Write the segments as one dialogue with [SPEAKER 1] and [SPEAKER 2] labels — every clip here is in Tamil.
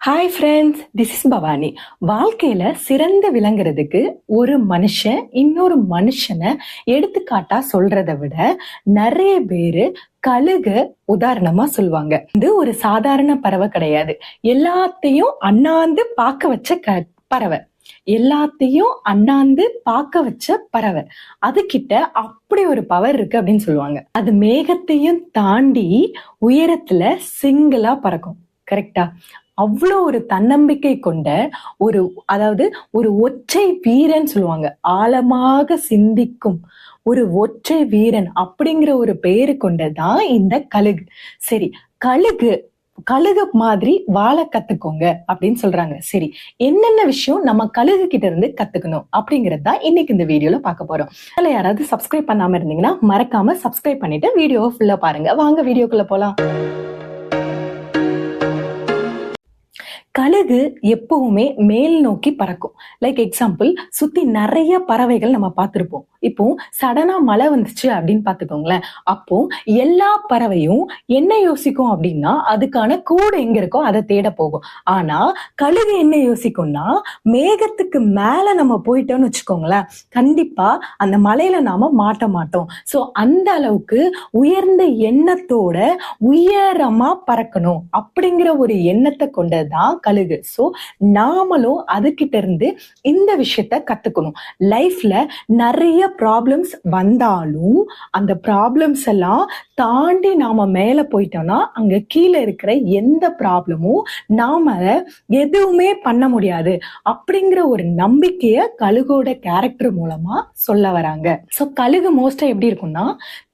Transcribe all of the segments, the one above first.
[SPEAKER 1] Hi friends this is Bhavani வாழ்க்கையில சிறந்து விளங்குறதுக்கு ஒரு மனுஷன் இன்னொரு மனுஷனை எடுத்துக்காட்டா சொல்றதை விட நிறைய பேரு கழுகு உதாரணமா சொல்லுவாங்க இது ஒரு சாதாரண பறவை கிடையாது. எல்லாத்தையும் அண்ணாந்து பார்க்க வச்ச க பறவை. எல்லாத்தையும் அண்ணாந்து பார்க்க வச்ச பறவை. அது கிட்ட அப்படி ஒரு பவர் இருக்கு அப்படின்னு சொல்லுவாங்க. அது மேகத்தையும் தாண்டி உயரத்துல சிங்கிளா பறக்கும். கரெக்டா அவ்வளோ ஒரு தன்னம்பிக்கை கொண்ட ஒரு அதாவது ஒரு ஒற்றை வீரன் சொல்லுவாங்க. ஆழமாக சிந்திக்கும் ஒரு ஒற்றை வீரன் அப்படிங்கிற ஒரு பெயரு கொண்டதான் இந்த கழுகு. சரி கழுகு கழுகு மாதிரி வாழ கத்துக்கோங்க அப்படின்னு சொல்றாங்க. சரி என்னென்ன விஷயம் நம்ம கழுகு கிட்ட இருந்து கத்துக்கணும் அப்படிங்கறது தான் இன்னைக்கு இந்த வீடியோல பார்க்க போறோம். அதுல யாராவது சப்ஸ்கிரைப் பண்ணாம இருந்தீங்கன்னா மறக்காம சப்ஸ்கிரைப் பண்ணிட்டு வீடியோவை ஃபுல்லா பாருங்க. வாங்க வீடியோக்குள்ள போலாம். கழுகு எப்பவுமே மேல் நோக்கி பறக்கும். லைக் எக்ஸாம்பிள் சுத்தி நிறைய பறவைகள் நம்ம பார்த்துருப்போம். இப்போ சடனா மழை வந்துச்சு அப்படின்னு பாத்துக்கோங்களேன் அப்போ எல்லா பறவையும் என்ன யோசிக்கும் அப்படின்னா அதுக்கான கூடு எங்க இருக்கோ அதை தேட போகும். ஆனா கழுகு என்ன யோசிக்கும்னா மேகத்துக்கு மேல நம்ம போயிட்டோம்னு வச்சுக்கோங்களேன். கண்டிப்பா அந்த மலையில நாம மாட்ட மாட்டோம். சோ அந்த அளவுக்கு உயர்ந்த எண்ணத்தோட உயரமா பறக்கணும் அப்படிங்கிற ஒரு எண்ணத்தை கொண்டதுதான் கழுகு. ஸோ நாமளும் அதுகிட்ட இருந்து இந்த விஷயத்த கத்துக்கணும். லைஃப்ல நிறைய ப்ராப்ளம்ஸ் வந்தாலும் அந்த ப்ராப்ளம்ஸ் எல்லாம் தாண்டி நாம மேல போயிட்டோம்னா அங்க கீழே இருக்கிற எந்த ப்ராப்ளமும் நாம எதுவுமே பண்ண முடியாது. அப்படிங்கிற ஒரு நம்பிக்கைய கழுகோட கேரக்டர் மூலமா சொல்ல வராங்க. ஸோ கழுகு மோஸ்டா எப்படி இருக்கும்னா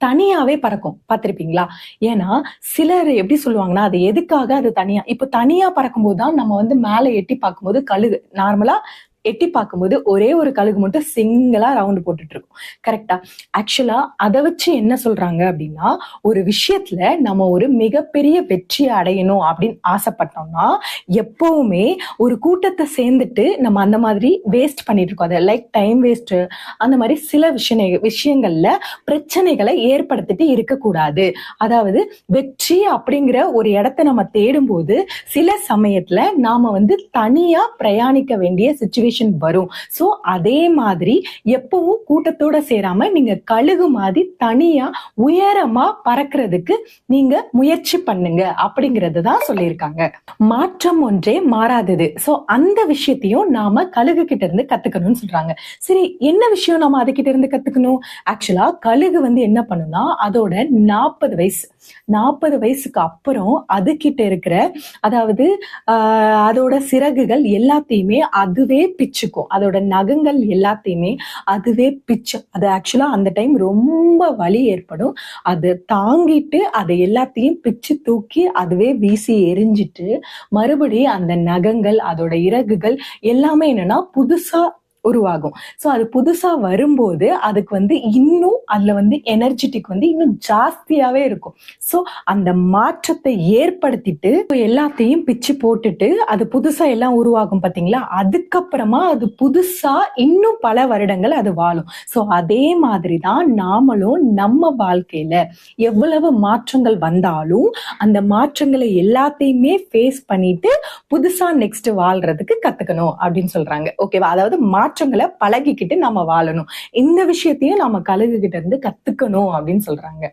[SPEAKER 1] தனியாவே பறக்கும். பார்த்துருப்பீங்களா? ஏன்னா சிலர் எப்படி சொல்லுவாங்கன்னா அது எதுக்காக அது தனியா இப்போ தனியா பறக்கும்போது தான் நம்ம வந்து மேலே எட்டி பார்க்கும்போது கழுகு. நார்மலா எட்டி பார்க்கும்போது ஒரே ஒரு கழுகு மட்டும் சிங்கிளா ரவுண்ட் போட்டுட்டு இருக்கும் கரெக்டா ஆக்சுவலா அதை வச்சு என்ன சொல்றாங்க அப்படின்னா ஒரு விஷயத்துல நம்ம ஒரு மிகப்பெரிய வெற்றியை அடையணும் அப்படின்னு ஆசைப்பட்டோம்னா எப்பவுமே ஒரு கூட்டத்தை சேர்ந்துட்டு நம்ம அந்த மாதிரி வேஸ்ட் பண்ணிட்டு இருக்கோம் அதை லைக் டைம் வேஸ்ட் அந்த மாதிரி சில விஷய விஷயங்கள்ல பிரச்சனைகளை ஏற்படுத்திட்டு இருக்கக்கூடாது. அதாவது வெற்றி அப்படிங்கிற ஒரு இடத்த நம்ம தேடும்போது சில சமயத்துல நாம வந்து தனியா பிரயாணிக்க வேண்டிய சுச்சுவேஷன் வரும். ஸோ அதே மாதிரி எப்பவும் கூட்டத்தோட சேராம நீங்க கழுகு மாதிரி தனியா உயரமா பறக்கிறதுக்கு நீங்க முயற்சி பண்ணுங்க அப்படிங்கறது தான் சொல்லியிருக்காங்க. மாற்றம் ஒன்றே மாறாதது. சோ அந்த விஷயத்தையும் நாம கழுகு கிட்ட இருந்து கத்துக்கணும்னு சொல்றாங்க. சரி என்ன விஷயம் நாம அதுகிட்ட இருந்து கத்துக்கணும்? ஆக்சுவலா கழுகு வந்து என்ன பண்ணுனா அதோட நாற்பது வயசு. நாற்பது வயசுக்கு அப்புறம் அது கிட்ட இருக்கிற அதாவது ஆஹ் அதோட சிறகுகள் எல்லாத்தையுமே அதுவே பிச்சுக்கும். அதோட நகங்கள் எல்லாத்தையுமே அதுவே பிச்சு அது ஆக்சுவலா அந்த டைம் ரொம்ப வலி ஏற்படும். அது தாங்கிட்டு அதை எல்லாத்தையும் பிச்சு தூக்கி அதுவே வீசி எரிஞ்சிட்டு மறுபடியும் அந்த நகங்கள் அதோட இறகுகள் எல்லாமே என்னன்னா புதுசா உருவாகும். ஸோ அது புதுசாக வரும்போது அதுக்கு வந்து இன்னும் அதில் வந்து எனர்ஜெட்டிக் வந்து இன்னும் ஜாஸ்தியாகவே இருக்கும். ஸோ அந்த மாற்றத்தை ஏற்படுத்திட்டு எல்லாத்தையும் பிச்சு போட்டுட்டு அது புதுசாக எல்லாம் உருவாகும் பார்த்தீங்களா அதுக்கப்புறமா அது புதுசாக இன்னும் பல வருடங்கள் அது வாழும். ஸோ அதே மாதிரி தான் நாமளும் நம்ம வாழ்க்கையில் எவ்வளவு மாற்றங்கள் வந்தாலும் அந்த மாற்றங்களை எல்லாத்தையுமே ஃபேஸ் பண்ணிட்டு புதுசா நெக்ஸ்ட் வாழ்றதுக்கு கத்துக்கணும் அப்படின்னு சொல்றாங்க. ஓகேவா அதாவது மாற்றங்களை பழகிக்கிட்டு நம்ம வாழணும். இந்த விஷயத்தையும் நம்ம கழுகுகிட்ட இருந்து கத்துக்கணும் அப்படின்னு சொல்றாங்க.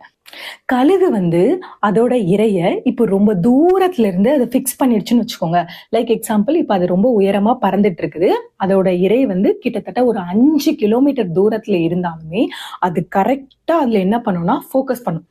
[SPEAKER 1] கழுகு வந்து அதோட இறைய இப்போ ரொம்ப தூரத்துல இருந்து அதை ஃபிக்ஸ் பண்ணிடுச்சுன்னு வச்சுக்கோங்க. லைக் எக்ஸாம்பிள் இப்போ அது ரொம்ப உயரமா பறந்துட்டு இருக்குது அதோட இறை வந்து கிட்டத்தட்ட ஒரு அஞ்சு கிலோமீட்டர் தூரத்துல இருந்தாலுமே அது கரெக்டா அதுல என்ன பண்ணும்னா ஃபோக்கஸ் பண்ணும்.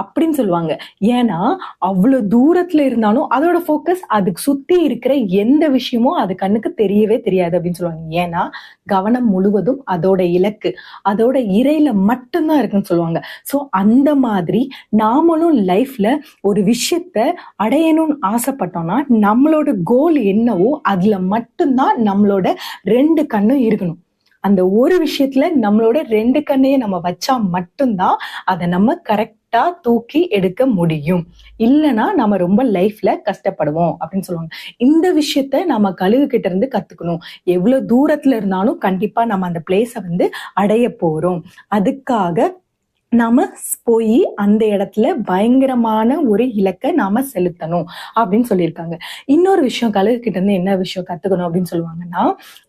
[SPEAKER 1] அப்படின்னு சொல்லுவாங்க. ஏன்னா அவ்வளவு தூரத்துல இருந்தாலும் அதோட ஃபோக்கஸ் அதுக்கு சுத்தி இருக்கிற எந்த விஷயமும் அது கண்ணுக்கு தெரியவே தெரியாது அப்படின்னு சொல்லுவாங்க. ஏன்னா கவனம் முழுவதும் அதோட இலக்கு அதோட இறையில மட்டும்தான் இருக்குன்னு சொல்லுவாங்க. சோ அந்த மாதிரி நாமளும் லைஃப்ல ஒரு விஷயத்த அடையணும்னு ஆசைப்பட்டோம்னா நம்மளோட கோல் என்னவோ அதுல மட்டும்தான் நம்மளோட ரெண்டு கண்ணும் இருக்கணும். அந்த ஒரு விஷயத்துல நம்மளோட ரெண்டு கண்ணையும் நம்ம வச்சா மட்டும்தான் அதை நம்ம கரெக்ட் கரெக்டா தூக்கி எடுக்க முடியும். இல்லைன்னா நம்ம ரொம்ப லைஃப்ல கஷ்டப்படுவோம் அப்படின்னு சொல்லுவாங்க. இந்த விஷயத்த நம்ம கழுகு கிட்ட இருந்து கத்துக்கணும். எவ்வளவு தூரத்துல இருந்தாலும் கண்டிப்பா நம்ம அந்த பிளேஸ வந்து அடைய போறோம். அதுக்காக நாம போய் அந்த இடத்துல பயங்கரமான ஒரு இலக்கை நாம செலுத்தணும் அப்படின்னு சொல்லியிருக்காங்க. இன்னொரு விஷயம் கழுகு கிட்ட இருந்து என்ன விஷயம் கத்துக்கணும் அப்படின்னு சொல்லுவாங்கன்னா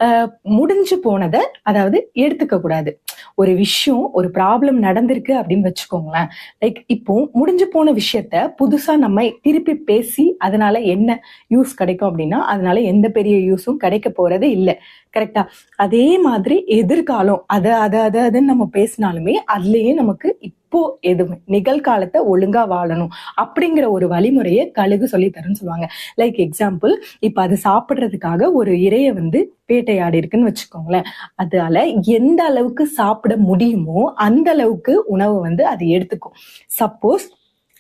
[SPEAKER 1] ஆஹ் முடிஞ்சு போனதை அதாவது எடுத்துக்க கூடாது ஒரு விஷயம் ஒரு ப்ராப்ளம் நடந்திருக்கு அப்படின்னு வச்சுக்கோங்களேன். லைக் இப்போ முடிஞ்சு போன விஷயத்த புதுசா நம்ம திருப்பி பேசி அதனால என்ன யூஸ் கிடைக்கும் அப்படின்னா அதனால எந்த பெரிய யூஸும் கிடைக்க போறது இல்லை. கரெக்டா அதே மாதிரி எதிர்காலம் அதை அத அதை அதுன்னு நம்ம பேசினாலுமே அதுலயே நமக்கு இப்போ எதுவுமே நிகழ்காலத்தை ஒழுங்கா வாழணும் அப்படிங்கிற ஒரு வழிமுறையை கழுகு சொல்லி தரும்னு சொல்லுவாங்க. லைக் எக்ஸாம்பிள் இப்ப அது சாப்பிடுறதுக்காக ஒரு இறைய வந்து வேட்டையாடி இருக்குன்னு வச்சுக்கோங்களேன். அதால எந்த அளவுக்கு சாப்பிட முடியுமோ அந்த அளவுக்கு உணவு வந்து அது எடுத்துக்கும். சப்போஸ்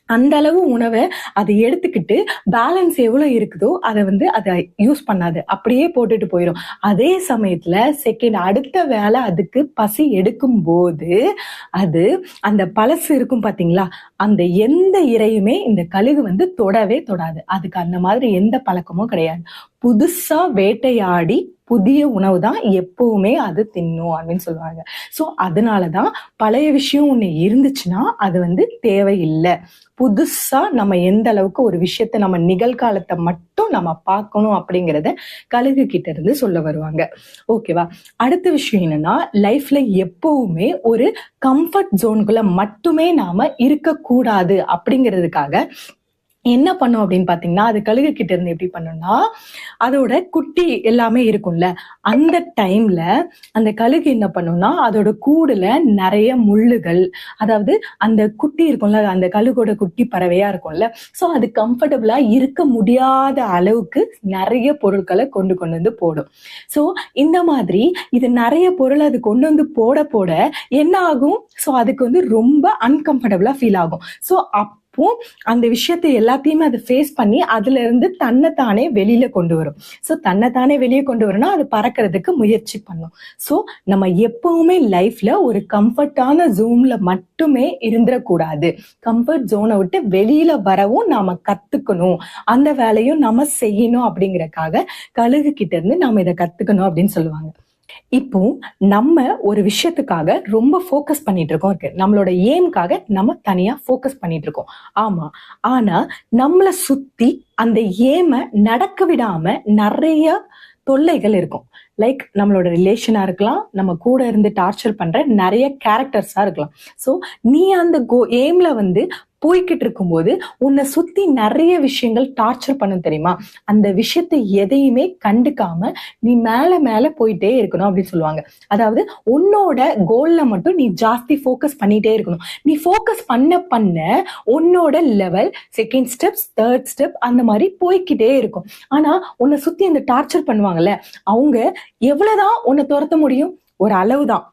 [SPEAKER 1] அந்த அளவு உணவை அதை எடுத்துக்கிட்டு பேலன்ஸ் எவ்வளவு இருக்குதோ அதை வந்து அதை யூஸ் பண்ணாது. அப்படியே போட்டுட்டு போயிடும் அதே சமயத்துல செகண்ட் அடுத்த வேலை அதுக்கு பசி எடுக்கும் போது அது அந்த பழசு இருக்கும் பாத்தீங்களா? அந்த எந்த இறையுமே இந்த கழுகு வந்து தொடவே தொடாது. அதுக்கு அந்த மாதிரி எந்த பழக்கமும் கிடையாது. புதுசா வேட்டையாடி புதிய உணவு தான் எப்பவுமே அது தின்னும் அப்படின்னு சொல்லுவாங்க. ஸோ அதனாலதான் பழைய விஷயம் ஒண்ணு இருந்துச்சுன்னா அது வந்து தேவையில்லை. புதுசா நம்ம எந்த அளவுக்கு ஒரு விஷயத்த நம்ம நிகழ்காலத்தை மட்டும் நம்ம பார்க்கணும் அப்படிங்கிறத கழுகு கிட்ட இருந்து சொல்ல வருவாங்க. ஓகேவா அடுத்த விஷயம் என்னன்னா லைஃப்ல எப்பவுமே ஒரு கம்ஃபர்ட் ஜோனுக்குள்ள மட்டுமே நாம இருக்கக்கூடாது அப்படிங்கிறதுக்காக என்ன பண்ணும் அப்படின்னு பாத்தீங்கன்னா அது கழுகு கிட்ட இருந்து எப்படி பண்ணும்னா அதோட குட்டி எல்லாமே இருக்கும்ல அந்த டைம்ல அந்த கழுகு என்ன பண்ணும்னா அதோட கூடுல நிறைய முள்ளுகள் அதாவது அந்த குட்டி இருக்கும்ல அந்த கழுகோட குட்டி பறவையா இருக்கும்ல சோ அது கம்ஃபர்டபுளா இருக்க முடியாத அளவுக்கு நிறைய பொருட்களை கொண்டு கொண்டு வந்து போடும். சோ இந்த மாதிரி இது நிறைய பொருள் அது கொண்டு வந்து போட போட என்ன ஆகும்? சோ அதுக்கு வந்து ரொம்ப அன்கம்ஃபர்டபுளா ஃபீல் ஆகும். சோ அப்போ அந்த விஷயத்தை எல்லாத்தையுமே அது ஃபேஸ் பண்ணி அதுல இருந்து தன்னைத்தானே வெளியில கொண்டு வரும். ஸோ தன்னைத்தானே வெளியே கொண்டு வரணும்னா அது பறக்கிறதுக்கு முயற்சி பண்ணும். ஸோ நம்ம எப்பவுமே லைஃப்ல ஒரு கம்ஃபர்டான ஜோன்ல மட்டுமே இருந்துடக்கூடாது கம்ஃபர்ட் ஜோனை விட்டு வெளியில வரவும் நாம கத்துக்கணும். அந்த வேலையும் நம்ம செய்யணும் அப்படிங்கறக்காக கழுகு கிட்ட இருந்து நாம இதை கத்துக்கணும் அப்படின்னு சொல்லுவாங்க. இப்போ நம்ம ஒரு விஷயத்துக்காக ரொம்ப ஃபோக்கஸ் பண்ணிட்டு இருக்கோம் இருக்கு. நம்மளோட எய்ம்காக நம்ம தனியா ஃபோக்கஸ் பண்ணிட்டு இருக்கோம் ஆமா. ஆனா நம்மள சுத்தி அந்த ஏம நடக்க விடாம நிறைய தொல்லைகள் இருக்கும். லைக் நம்மளோட ரிலேஷனா இருக்கலாம் நம்ம கூட இருந்து டார்ச்சர் பண்ற நிறைய கேரக்டர்ஸா இருக்கலாம். ஸோ நீ அந்த கோ ஏம்ல வந்து போய்கிட்டு இருக்கும்போது உன்னை சுத்தி நிறைய விஷயங்கள் டார்ச்சர் பண்ணும் தெரியுமா? அந்த விஷயத்தை எதையுமே கண்டுக்காம நீ மேல மேல போயிட்டே இருக்கணும் அப்படின்னு சொல்லுவாங்க. அதாவது உன்னோட கோல்ல மட்டும் நீ ஜாஸ்தி ஃபோக்கஸ் பண்ணிட்டே இருக்கணும். நீ ஃபோக்கஸ் பண்ண பண்ண உன்னோட level second steps third step அந்த மாதிரி போய்க்கிட்டே இருக்கும். ஆனா உன்னை சுத்தி அந்த டார்ச்சர் பண்ணுவாங்கல்ல அவங்க எவ்வளவுதான் உன்னை துரத்த முடியும்? ஒரு அளவுதான்.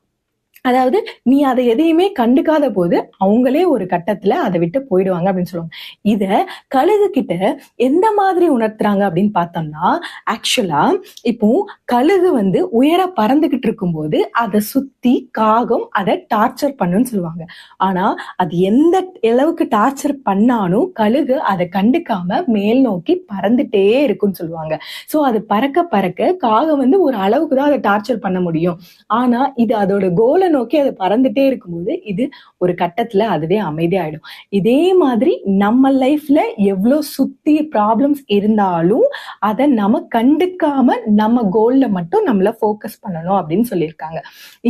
[SPEAKER 1] அதாவது நீ அதை எதையுமே கண்டுக்காத போது அவங்களே ஒரு கட்டத்துல அதை விட்டு போயிடுவாங்க அப்படின்னு சொல்லுவாங்க. இத கழுகு கிட்ட எந்த மாதிரி உணர்த்துறாங்க அப்படின்னு பார்த்தோம்னா ஆக்சுவலா இப்போ கழுகு வந்து உயர பறந்துகிட்டு இருக்கும்போது அதை சுத்தி காகம் அதை டார்ச்சர் பண்ணுன்னு சொல்லுவாங்க. ஆனா அது எந்த அளவுக்கு டார்ச்சர் பண்ணாலும் கழுகு அதை கண்டுக்காம மேல் நோக்கி பறந்துட்டே இருக்குன்னு சொல்லுவாங்க. சோ அது பறக்க பறக்க காகம் வந்து ஒரு அளவுக்கு தான் அதை டார்ச்சர் பண்ண முடியும். ஆனா இது அதோட கோலை நோக்கி அது பறந்துட்டே இருக்கும்போது இது ஒரு கட்டத்துல அதுவே அமைதியாயிடும். இதே மாதிரி நம்ம லைஃப்ல எவ்வளவு சுத்தி ப்ராப்ளம்ஸ் இருந்தாலும் அதை நம்ம கண்டுக்காம நம்ம கோல்ல மட்டும் நம்மள ஃபோக்கஸ் பண்ணணும் அப்படின்னு சொல்லியிருக்காங்க.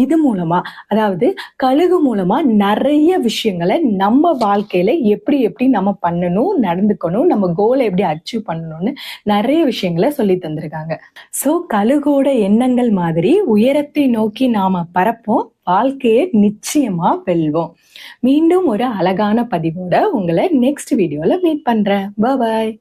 [SPEAKER 1] இது மூலமா அதாவது கழுகு மூலமா நிறைய விஷயங்களை நம்ம வாழ்க்கையில எப்படி எப்படி நம்ம பண்ணணும் நடந்துக்கணும் நம்ம கோலை எப்படி அச்சீவ் பண்ணணும்னு நிறைய விஷயங்களை சொல்லி தந்திருக்காங்க. சோ கழுகோட எண்ணங்கள் மாதிரி உயரத்தை நோக்கி நாம பறப்போம். வாழ்க்கையை நிச்சயமா வெல்வோம். மீண்டும் ஒரு அழகான பதிவோட உங்களை நெக்ஸ்ட் வீடியோல மீட் பண்றேன். பாய்